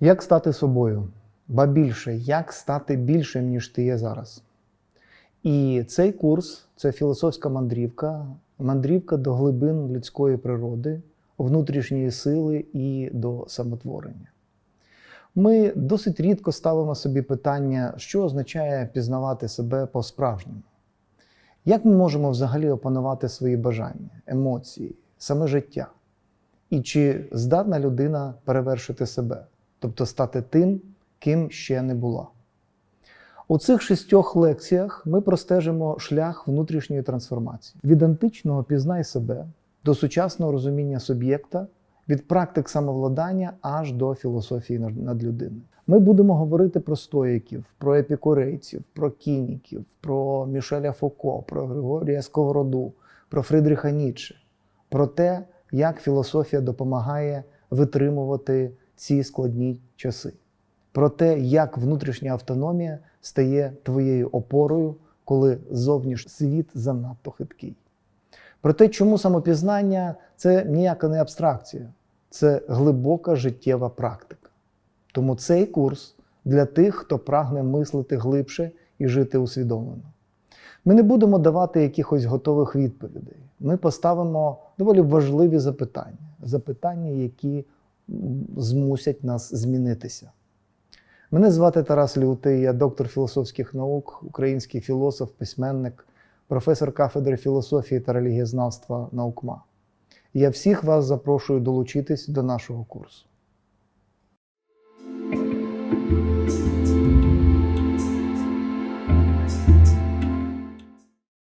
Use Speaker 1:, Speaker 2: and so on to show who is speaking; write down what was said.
Speaker 1: Як стати собою? Ба більше, як стати більшим, ніж ти є зараз? І цей курс це філософська мандрівка, мандрівка до глибин людської природи, внутрішньої сили і до самотворення. Ми досить рідко ставимо собі питання, що означає пізнавати себе по-справжньому. Як ми можемо взагалі опанувати свої бажання, емоції, саме життя? І чи здатна людина перевершити себе, тобто стати тим, ким ще не була? У цих шістьох лекціях ми простежимо шлях внутрішньої трансформації від античного пізнай себе до сучасного розуміння суб'єкта, від практик самовладання аж до філософії над- надлюдини. Ми будемо говорити про стоїків, про епікурейців, про кініків, про Мішеля Фуко, про Григорія Сковороду, про Фрідріха Ніцше, про те, як філософія допомагає витримувати ці складні часи, про те, як внутрішня автономія стає твоєю опорою, коли зовнішній світ занадто хиткий. Про те, чому самопізнання це ніяка не абстракція, це глибока життєва практика. Тому цей курс для тих, хто прагне мислити глибше і жити усвідомлено. Ми не будемо давати якихось готових відповідей. Ми поставимо доволі важливі запитання, запитання, які змусять нас змінитися. Мене звати Тарас Лютий, я доктор філософських наук, український філософ, письменник, професор кафедри філософії та релігієзнавства наукма. Я всіх вас запрошую долучитись до нашого курсу.